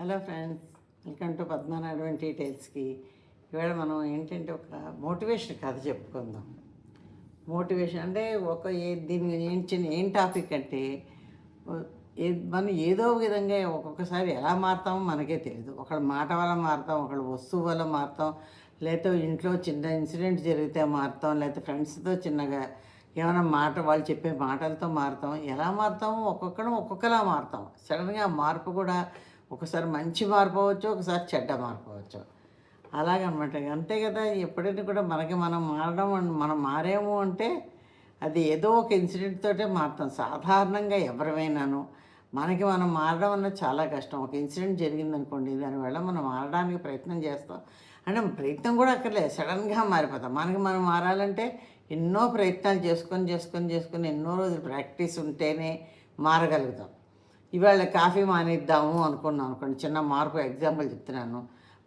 Hello friends welcome to Padmanabham డీటెయిల్స్కి ఇవాళ మనం ఏంటంటే ఒక మోటివేషన్ కథ చెప్పుకుందాం. మోటివేషన్ అంటే ఒక ఏ దీని ఏం చిన్న ఏం టాపిక్ అంటే మనం ఏదో విధంగా ఒక్కొక్కసారి ఎలా మారుతామో మనకే తెలియదు. ఒకళ్ళ మాట వల్ల మారుతాం ఒకళ్ళ వస్తువు వల్ల మారుతాం లేకపోతే ఇంట్లో చిన్న ఇన్సిడెంట్ జరిగితే మారుతాం లేకపోతే ఫ్రెండ్స్తో చిన్నగా ఏమైనా మాట వాళ్ళు చెప్పే మాటలతో మారుతాం. ఎలా మారుతామో ఒక్కొక్కడం ఒక్కొక్కలా మారుతాం. సడన్గా మార్పు కూడా ఒకసారి మంచి మార్పు అవ్వచ్చు ఒకసారి చెడ్డ మార్పు అవ్వచ్చు అలాగనమాట. అంతే కదా ఎప్పుడైనా కూడా మనకి మనం మారడం మనం మారేము అంటే అది ఏదో ఒక ఇన్సిడెంట్ తోటే మారుతాం. సాధారణంగా ఎవరివైనాను మనకి మనం మారడం అన్నది చాలా కష్టం. ఒక ఇన్సిడెంట్ జరిగిందనుకోండి దానివల్ల మనం మారడానికి ప్రయత్నం చేస్తాం. అంటే ప్రయత్నం కూడా అక్కర్లేదు సడన్గా మారిపోతాం. మనకి మనం మారాలంటే ఎన్నో ప్రయత్నాలు చేసుకొని చేసుకొని చేసుకొని ఎన్నో రోజులు ప్రాక్టీస్ ఉంటేనే మారగలుగుతాం. ఇవాళ కాఫీ మానేద్దాము అనుకున్నాను అనుకోండి చిన్న మార్పు ఎగ్జాంపుల్ చెప్తున్నాను.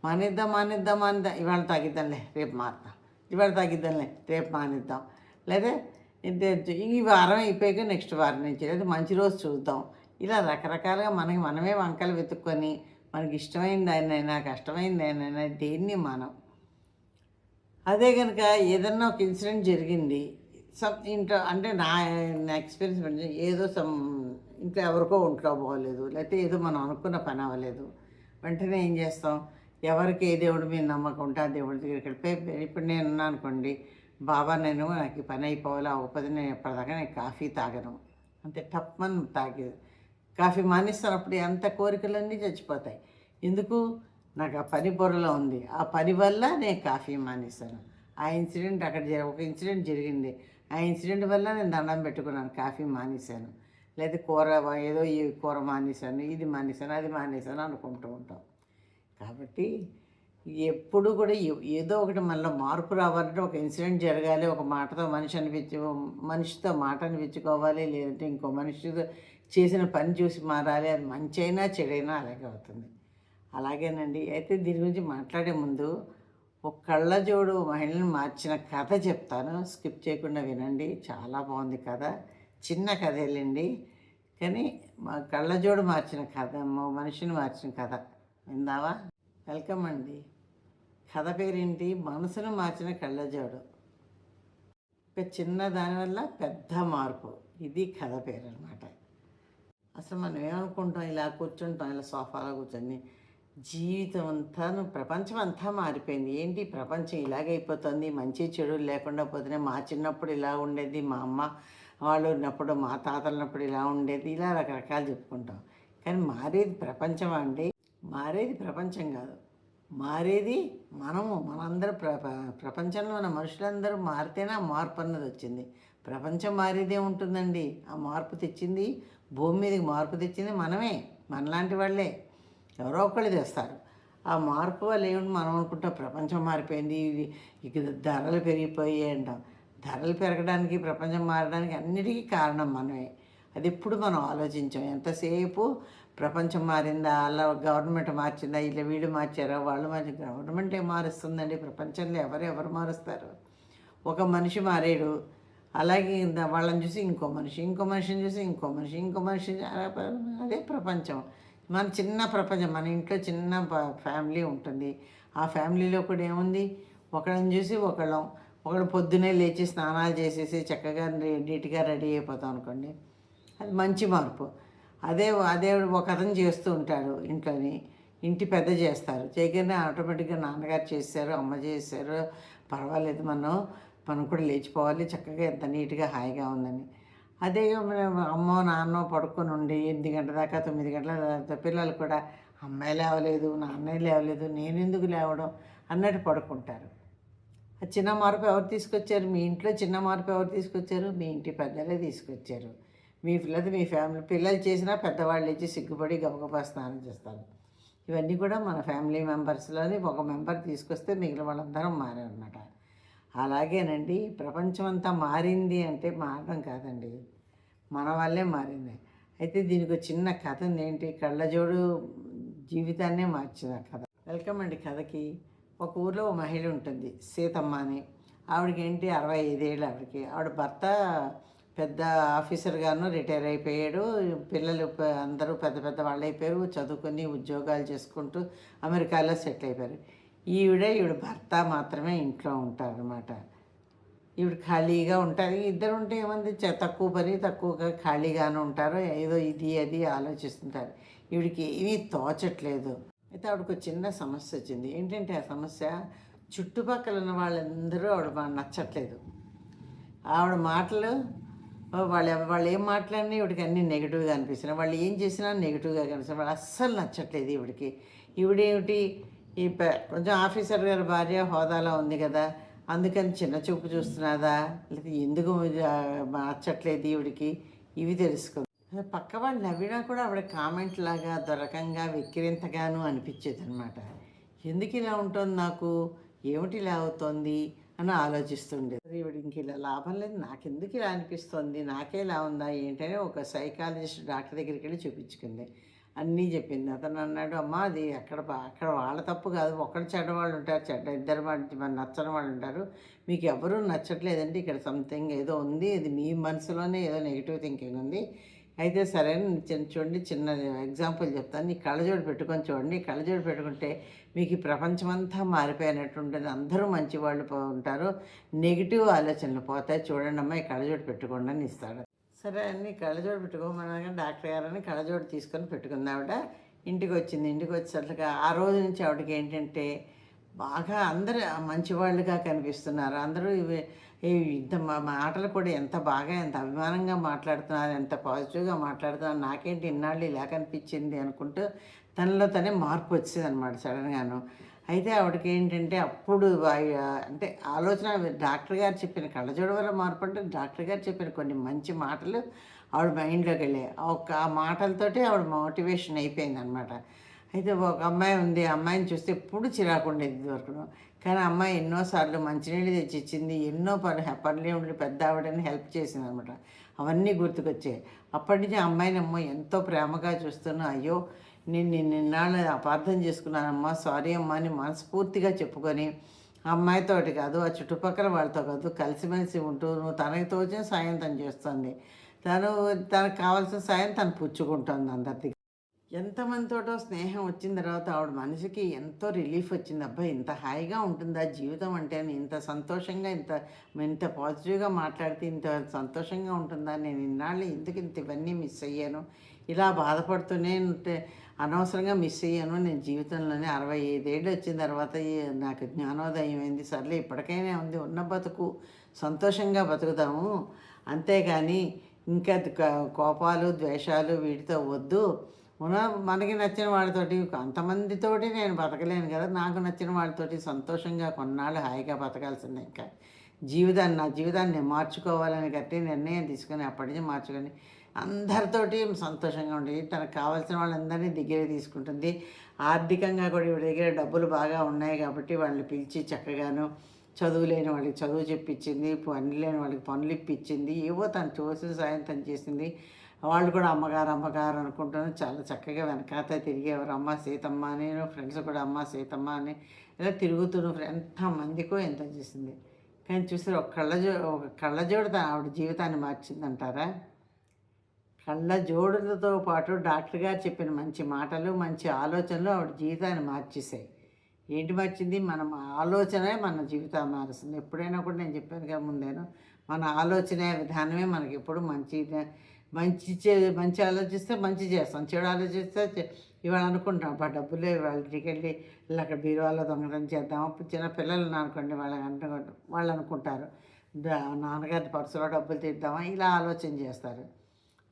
మానేద్దాం మానేద్దాం మానేద్దాం. ఇవాళ తగ్గిద్దాంలే రేపు మారుతాం. ఇవాళ తగ్గిద్దాంలే రేపు మానేద్దాం. లేదా ఈ వారం అయిపోయాక నెక్స్ట్ వారం నుంచి లేదా మంచి రోజు చూద్దాం. ఇలా రకరకాలుగా మనకి మనమే వంకలు వెతుక్కొని మనకి ఇష్టమైంది దానినైనా కష్టమైన దానినైనా దేన్ని మనం. అదే కనుక ఏదన్నా ఒక ఇన్సిడెంట్ జరిగింది సమ్ ఇంట్లో అంటే నా నా ఎక్స్పీరియన్స్ అంటే ఏదో సమ్ ఇంట్లో ఎవరికో ఒంట్లో పోలేదు లేకపోతే ఏదో మనం అనుకున్న పని అవ్వలేదు. వెంటనే ఏం చేస్తాం? ఎవరికి ఏ దేవుడి మీద నమ్మకం ఉంటే ఆ దేవుడి దగ్గరికి వెళ్ళిపోయి ఇప్పుడు నేను ఉన్నాను అనుకోండి బాబా నేను నాకు ఈ పని అయిపోవాలి అవ్వకపోతే నేను ఎప్పటిదాకా నేను కాఫీ తాగను. అంతే టప్మన్ తాగి కాఫీ మానేస్తున్నప్పుడు ఎంత కోరికలన్నీ చచ్చిపోతాయి. ఎందుకు? నాకు ఆ పని బుర్రలో ఉంది. ఆ పని వల్ల నేను కాఫీ మానేస్తాను ఆ ఇన్సిడెంట్ అక్కడ ఒక ఇన్సిడెంట్ జరిగింది. ఆ ఇన్సిడెంట్ వల్ల నేను దండం పెట్టుకున్నాను కాఫీ మానేశాను. లేదా కూర ఏదో ఈ కూర మానేశాను ఇది మానేశాను అది మానేశాను అనుకుంటూ ఉంటాం. కాబట్టి ఎప్పుడు కూడా ఏదో ఒకటి మనలో మార్పు రావాలంటే ఒక ఇన్సిడెంట్ జరగాలి ఒక మాటతో మనిషి అనిపించు మనిషితో మాట అనిపించుకోవాలి లేదంటే ఇంకో మనిషితో చేసిన పని చూసి మారాలి అది మంచి అయినా చెడైనా అలాగే అవుతుంది. అలాగేనండి. అయితే దీని గురించి మాట్లాడే ముందు ఒక కళ్ళజోడు మహిళను మార్చిన కథ చెప్తాను. స్కిప్ చేయకుండా వినండి. చాలా బాగుంది కథ. చిన్న కథ వెళ్ళండి. కానీ మా కళ్ళజోడు మార్చిన కథ మా మనిషిని మార్చిన కథ విందావా వెల్కమ్ అండి. కథ పేరేంటి? మనసును మార్చిన కళ్ళజోడు ఒక చిన్న దానివల్ల పెద్ద మార్పు. ఇది కథ పేరు అనమాట అసలు మనం ఏమనుకుంటాం? ఇలా కూర్చుంటాం ఇలా సోఫాలో కూర్చొని జీవితం అంతా ప్రపంచం అంతా మారిపోయింది. ఏంటి? ప్రపంచం ఇలాగైపోతుంది మంచి చెడు లేకుండా పోతేనే మా చిన్నప్పుడు ఇలా ఉండేది మా అమ్మ వాళ్ళు ఉన్నప్పుడు మా తాతలు ఉన్నప్పుడు ఇలా ఉండేది. ఇలా రకరకాలు చెప్పుకుంటాం. కానీ మారేది ప్రపంచం అండి. మారేది ప్రపంచం కాదు. మారేది మనము. మనందరూ ప్ర ప్ర- ప్రపంచంలో ఉన్న మనుషులందరూ మారితేనే ఆ మార్పు అన్నది వచ్చింది. ప్రపంచం మారేదే ఉంటుందండి. ఆ మార్పు తెచ్చింది భూమి మీదకి మార్పు తెచ్చింది మనమే. మనలాంటి వాళ్ళే. ఎవరో ఒకళ్ళు తెస్తారు. ఆ మార్పు వల్ల ఏమిటి మనం అనుకుంటాం ప్రపంచం మారిపోయింది ఇక ధరలు పెరిగిపోయాయి అంటాం. ధరలు పెరగడానికి ప్రపంచం మారడానికి అన్నిటికీ కారణం మనమే. అది ఎప్పుడు మనం ఆలోచించాం. ఎంతసేపు ప్రపంచం మారిందా అలా గవర్నమెంట్ మార్చిందా ఇలా వీళ్ళు మార్చారా వాళ్ళు మార్చి గవర్నమెంట్ ఏం మారుస్తుందండి. ప్రపంచంలో ఎవరు ఎవరు మారుస్తారు? ఒక మనిషి మారాడు. అలాగే వాళ్ళని చూసి ఇంకో మనిషి ఇంకో మనిషిని చూసి ఇంకో మనిషి ఇంకో మనిషి అదే ప్రపంచం. మన చిన్న ప్రపంచం మన ఇంట్లో చిన్న ఫ్యామిలీ ఉంటుంది. ఆ ఫ్యామిలీలో కూడా ఏముంది? ఒకళ్ళని చూసి ఒకళ్ళం. ఒకళ్ళు పొద్దునే లేచి స్నానాలు చేసేసి చక్కగా నీట్గా రెడీ అయిపోతాం అనుకోండి. అది మంచి మార్పు. అదే అదే ఒక అతను చేస్తూ ఉంటాడు ఇంట్లోని. ఇంటి పెద్ద చేస్తారు. చేయగానే ఆటోమేటిక్గా నాన్నగారు చేశారు అమ్మ చేశారు పర్వాలేదు మనం మనం కూడా లేచిపోవాలి. చక్కగా ఎంత నీట్గా హాయిగా ఉందని. అదే అమ్మో నాన్నో పడుకొని ఉండి ఎనిమిది గంటల దాకా తొమ్మిది గంటల దాకా పిల్లలు కూడా అమ్మాయి లేవలేదు నాన్నే లేవలేదు నేను ఎందుకు లేవడం అన్నట్టు పడుకుంటారు. ఆ చిన్న మార్పు ఎవరు తీసుకొచ్చారు? మీ ఇంట్లో చిన్న మార్పు ఎవరు తీసుకొచ్చారు? మీ ఇంటి పెద్దలే తీసుకొచ్చారు. మీ పిల్లలు మీ ఫ్యామిలీ పిల్లలు చేసినా పెద్దవాళ్ళు ఇచ్చి సిగ్గుపడి గబగబా స్నానం చేస్తారు. ఇవన్నీ కూడా మన ఫ్యామిలీ మెంబర్స్లోని ఒక మెంబర్ తీసుకొస్తే మిగిలిన వాళ్ళందరం మారారనమాట అలాగేనండి ప్రపంచం అంతా మారింది అంటే మారడం కాదండి. మన వల్లే మారింది. అయితే దీనికి ఒక చిన్న కథ ఏంటి? కళ్ళజోడు జీవితాన్నే మార్చిన కథ. వెల్కమ్ అండి కథకి. ఒక ఊర్లో ఒక మహిళ ఉంటుంది సీతమ్మ అని. ఆవిడకి ఏంటి? అరవై ఐదేళ్ళు ఆవిడకి. ఆవిడ భర్త పెద్ద ఆఫీసర్గాను రిటైర్ అయిపోయాడు. పిల్లలు అందరూ పెద్ద పెద్ద వాళ్ళు అయిపోయారు చదువుకొని ఉద్యోగాలు చేసుకుంటూ అమెరికాలో సెటిల్ అయిపోయారు. ఈవిడ ఈవిడ భర్త మాత్రమే ఇంట్లో ఉంటారనమాట ఇప్పుడు ఖాళీగా ఉంటారు ఇద్దరు ఉంటే ఏమంది? చ- తక్కువ పని తక్కువగా ఖాళీగానే ఉంటారు. ఏదో ఇది అది ఆలోచిస్తుంటారు. ఈవిడికి ఏమీ తోచట్లేదు. అయితే ఆవిడకు ఒక చిన్న సమస్య వచ్చింది. ఏంటంటే ఆ సమస్య చుట్టుపక్కల ఉన్న వాళ్ళందరూ ఆవిడ నచ్చట్లేదు. ఆవిడ మాటలు వాళ్ళు వాళ్ళు ఏం మాట్లాడినా ఈవిడికి అన్నీ నెగిటివ్గా అనిపిస్తున్నాయి. వాళ్ళు ఏం చేసినా నెగిటివ్గా కనిపిస్తున్నారు వాళ్ళు అస్సలు నచ్చట్లేదు ఈవిడికి. ఈవిడేమిటి? ఈ కొంచెం ఆఫీసర్ గారి భార్య హోదాలో ఉంది కదా. అందుకని చిన్న చూపు చూస్తున్నదా? లేదా ఎందుకు మార్చట్లేదు నచ్చట్లేదు ఈవిడికి ఇవి తెలుసుకుంది. పక్కవాడు పక్క వాళ్ళు నవ్వినా కూడా ఆవిడ కామెంట్ లాగా దొరకంగా వెక్కిరింతగాను అనిపించేది అనమాట ఎందుకు ఇలా ఉంటుంది నాకు? ఏమిటి ఇలా అవుతోంది? అని ఆలోచిస్తుండే ఈవిడ ఇంక ఇలా లాభం లేదు. నాకెందుకు ఇలా అనిపిస్తుంది? నాకే ఇలా ఉందా? ఏంటనే ఒక సైకాలజిస్ట్ డాక్టర్ దగ్గరికి వెళ్ళి చూపించుకుంది. అన్నీ చెప్పింది. అతను అన్నాడు అమ్మా అది అక్కడ బా- అక్కడ వాళ్ళ తప్పు కాదు. ఒక్కడు చెడ్డ వాళ్ళు ఉంటారు చెడ్డ ఇద్దరు మంచి మన నచ్చని వాళ్ళు ఉంటారు. మీకు ఎవరూ నచ్చట్లేదండి ఇక్కడ సంథింగ్ ఏదో ఉంది. ఇది మీ మనసులోనే ఏదో నెగిటివ్ థింకింగ్ ఉంది. అయితే సరే చిన్న చూడండి చిన్న ఎగ్జాంపుల్ చెప్తాను. నీ కళ్ళజోడు పెట్టుకొని చూడండి. కళ్ళజోడు పెట్టుకుంటే మీకు ఈ ప్రపంచమంతా మారిపోయినట్టు ఉంటుంది. అందరూ మంచి వాళ్ళు పో- ఉంటారు. నెగిటివ్ ఆలోచనలు పోతాయి. చూడండి అమ్మా ఈ కళ్ళజోడు పెట్టుకోండి అని ఇస్తాడు. సరే అన్ని కళ్ళజోడు పెట్టుకోమనగా డాక్టర్ గారని కళ్ళజోడు తీసుకొని పెట్టుకుంది ఆవిడ. ఇంటికి వచ్చింది ఇంటికి వచ్చేసరికి ఆ రోజు నుంచి ఆవిడకి ఏంటంటే బాగా అందరూ మంచివాళ్ళుగా కనిపిస్తున్నారు. అందరూ ఇవి ఇంత మాటలు కూడా ఎంత బాగా ఎంత అభిమానంగా మాట్లాడుతున్నారు ఎంత పాజిటివ్గా మాట్లాడుతున్నారు నాకేంటి ఇన్నాళ్ళు ఇలా కనిపించింది అనుకుంటూ తనలో తనే మార్పు వచ్చింది అనమాట సడన్గాను. అయితే ఆవిడకి ఏంటంటే అప్పుడు అంటే ఆలోచన డాక్టర్ గారు చెప్పిన కళ్ళజోడు వల్ల మార్పు అంటే డాక్టర్ గారు చెప్పిన కొన్ని మంచి మాటలు ఆవిడ మైండ్లోకి వెళ్ళాయి. ఆ ఒక్క ఆ మాటలతోటి ఆవిడ మోటివేషన్ అయిపోయింది అనమాట అయితే ఒక అమ్మాయి ఉంది ఆ అమ్మాయిని చూస్తే ఎప్పుడు చిరాకు ఉండేది వరకు కానీ అమ్మాయి ఎన్నోసార్లు మంచినీళ్ళు తెచ్చి ఇచ్చింది ఎన్నో పని పనులు ఉండి పెద్ద ఆవిడని హెల్ప్ చేసింది అనమాట అవన్నీ గుర్తుకొచ్చాయి. అప్పటి నుంచి ఆ అమ్మాయిని అమ్మో ఎంతో ప్రేమగా చూస్తున్నా అయ్యో నేను నిన్న నిన్నాళ్ళు అపార్థం చేసుకున్నానమ్మా సారీ అమ్మా అని మనస్ఫూర్తిగా చెప్పుకొని ఆ అమ్మాయితోటి కాదు ఆ చుట్టుపక్కల వాళ్ళతో కాదు కలిసిమెలిసి ఉంటూ నువ్వు తనకి తోచిన సాయం తను చేస్తుంది. తను తనకు కావాల్సిన సాయం తను పుచ్చుకుంటుంది అందరి ఎంతమందితోటో స్నేహం వచ్చిన తర్వాత ఆవిడ మనసుకి ఎంతో రిలీఫ్ వచ్చింది. అబ్బాయి ఇంత హాయిగా ఉంటుందా జీవితం అంటే ఇంత సంతోషంగా ఇంత ఇంత పాజిటివ్గా మాట్లాడితే ఇంత సంతోషంగా ఉంటుందా? నేను ఇన్నాళ్ళు ఎందుకు ఇంత ఇవన్నీ మిస్ అయ్యాను. ఇలా బాధపడుతూనే ఉంటే అనవసరంగా మిస్ అయ్యాను. నేను జీవితంలోనే అరవై ఐదేళ్ళు వచ్చిన తర్వాత నాకు జ్ఞానోదయం అయింది. సర్లే ఇప్పటికైనా ఉంది. ఉన్న బతుకు సంతోషంగా బతుకుతాము అంతేగాని ఇంకా కోపాలు ద్వేషాలు వీటితో వద్దు. మన మనకి నచ్చిన వాళ్ళతోటి అంతమందితోటి నేను బతకలేను కదా. నాకు నచ్చిన వాళ్ళతోటి సంతోషంగా కొన్నాళ్ళు హాయిగా బతకాల్సిందే ఇంకా. జీవితాన్ని నా జీవితాన్ని మార్చుకోవాలని గట్టి నిర్ణయం తీసుకొని అప్పటి నుంచి మార్చుకొని అందరితోటి సంతోషంగా ఉండేది తనకు కావాల్సిన వాళ్ళందరినీ దగ్గర తీసుకుంటుంది. ఆర్థికంగా కూడా ఇవి దగ్గర డబ్బులు బాగా ఉన్నాయి కాబట్టి వాళ్ళని పిలిచి చక్కగాను చదువు లేని వాళ్ళకి చదువు చెప్పించింది పని లేని వాళ్ళకి పనులు ఇప్పించింది. ఏవో తను చూసిన సాయం తను చేసింది. వాళ్ళు కూడా అమ్మగారు అమ్మగారు అనుకుంటాను. చాలా చక్కగా వెనకాత తిరిగేవారు. అమ్మ సీతమ్మ అని ఫ్రెండ్స్ కూడా అమ్మ సీతమ్మ అని ఇలా తిరుగుతున్న ఎంతమందికో ఎంత చేసింది. కానీ చూసారు ఒక కళ్ళజో ఒక కళ్ళజోడు ఆవిడ జీవితాన్ని మార్చిందంటారా? కళ్ళ జోడులతో పాటు డాక్టర్ గారు చెప్పిన మంచి మాటలు మంచి ఆలోచనలు ఆవిడ జీవితాన్ని మార్చేసాయి ఏంటి మార్చింది? మనం ఆలోచనే మన జీవితాన్ని మారుస్తుంది. ఎప్పుడైనా కూడా నేను చెప్పాను కదా ముందేను మన ఆలోచన విధానమే మనకి ఎప్పుడు మంచి మంచి చే మంచి ఆలోచిస్తే మంచి చేస్తాం. చెడు ఆలోచిస్తే ఇవాళ అనుకుంటాం అబ్బా డబ్బులే వాళ్ళ ఇంటికి వెళ్ళి ఇలా అక్కడ బీరువాలో దొంగతనం చేద్దాం చిన్న పిల్లలు అనుకోండి వాళ్ళకి అంటే వాళ్ళు అనుకుంటారు నాన్నగారి పర్సులో డబ్బులు తీద్దామా? ఇలా ఆలోచన చేస్తారు.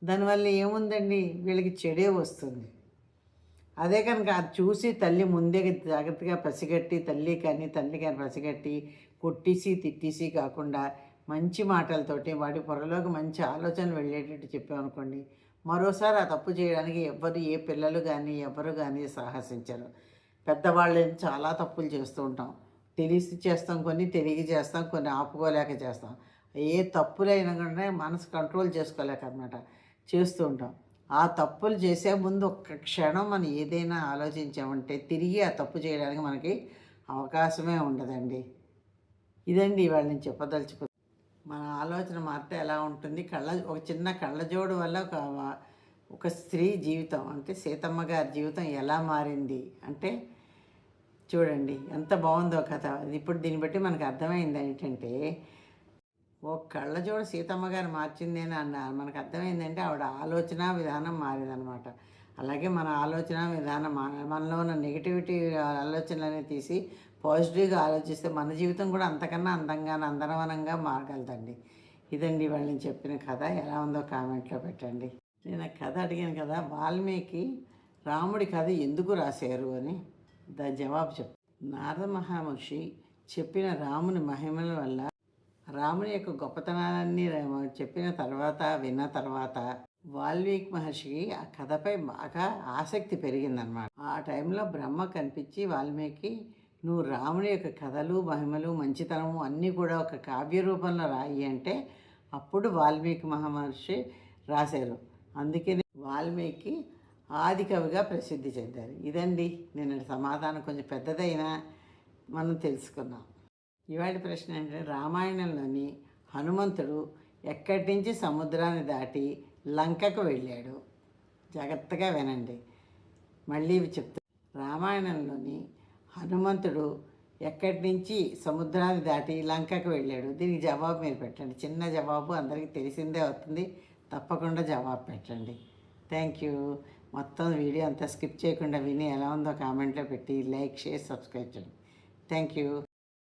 దానివల్ల ఏముందండి? వీళ్ళకి చెడే వస్తుంది. అదే కనుక అది చూసి తల్లి ముందే జాగ్రత్తగా పసిగట్టి తల్లి కానీ తల్లి కానీ పసిగట్టి కొట్టేసి తిట్టేసి కాకుండా మంచి మాటలతోటి వాడి పొరలోకి మంచి ఆలోచనలు వెళ్ళేటట్టు చెప్పామనుకోండి మరోసారి ఆ తప్పు చేయడానికి ఎవ్వరు ఏ పిల్లలు కానీ ఎవరు కానీ సాహసించరు. పెద్దవాళ్ళు చాలా తప్పులు చేస్తూ ఉంటాం. తెలిసి చేస్తాం కొన్ని తెలియ చేస్తాం కొన్ని ఆపుకోలేక చేస్తాం. ఏ తప్పులైనా కూడా మనసు కంట్రోల్ చేసుకోలేక అనమాట చేస్తూ ఉంటాం. ఆ తప్పులు చేసే ముందు ఒక్క క్షణం మనం ఏదైనా ఆలోచించామంటే తిరిగి ఆ తప్పు చేయడానికి మనకి అవకాశమే ఉండదండి. ఇదండి ఇవాళ నేను చెప్పదలుచుకు మన ఆలోచన మారితే ఎలా ఉంటుంది? కళ్ళ ఒక చిన్న కళ్ళజోడు వల్ల ఒక ఒక స్త్రీ జీవితం అంటే సీతమ్మ గారి జీవితం ఎలా మారింది? అంటే చూడండి ఎంత బాగుందో కథ. ఇప్పుడు దీన్ని బట్టి మనకు అర్థమైంది ఏంటంటే ఓ కళ్ళజోడు సీతమ్మ గారు మార్చింది అని అన్నారు మనకు అర్థమైందంటే ఆవిడ ఆలోచన విధానం మారిందనమాట. అలాగే మన ఆలోచన విధానం మనలో ఉన్న నెగిటివిటీ ఆలోచనలనే తీసి పాజిటివ్గా ఆలోచిస్తే మన జీవితం కూడా అంతకన్నా అందంగా అందనవనంగా మారగలదండి. ఇదండి వాళ్ళు నేను చెప్పిన కథ. ఎలా ఉందో కామెంట్లో పెట్టండి. నేను కథ అడిగాను కదా వాల్మీకి రాముడి కథ ఎందుకు రాశారు అని. దాని జవాబు చెప్ నారద మహామహర్షి చెప్పిన రాముని మహిమల వల్ల రాముని యొక్క గొప్పతనాలన్నీ చెప్పిన తర్వాత విన్న తర్వాత వాల్మీకి మహర్షికి ఆ కథపై బాగా ఆసక్తి పెరిగిందనమాట. ఆ టైంలో బ్రహ్మ కనిపించి వాల్మీకి నువ్వు రాముని యొక్క కథలు మహిమలు మంచితనము అన్నీ కూడా ఒక కావ్య రూపంలో రాయి అంటే అప్పుడు వాల్మీకి మహర్షి రాశారు. అందుకని వాల్మీకి ఆది కవిగా ప్రసిద్ధి చెందారు. ఇదండి. నేను సమాధానం కొంచెం పెద్దదైనా మనం తెలుసుకున్నాం ఇవాటి ప్రశ్న ఏంటంటే రామాయణంలోని హనుమంతుడు ఎక్కడి నుంచి సముద్రాన్ని దాటి లంకకు వెళ్ళాడు? జాగ్రత్తగా వినండి. మళ్ళీ చెప్తా రామాయణంలోని హనుమంతుడు ఎక్కడి నుంచి సముద్రాన్ని దాటి లంకకు వెళ్ళాడు? దీనికి జవాబు మీరు పెట్టండి. చిన్న జవాబు అందరికీ తెలిసిందే అవుతుంది. తప్పకుండా జవాబు పెట్టండి. Thank you. మొత్తం వీడియో అంతా స్కిప్ చేయకుండా విని ఎలా ఉందో కామెంట్లో పెట్టి లైక్ షేర్ సబ్స్క్రైబ్ చేయండి. Thank you.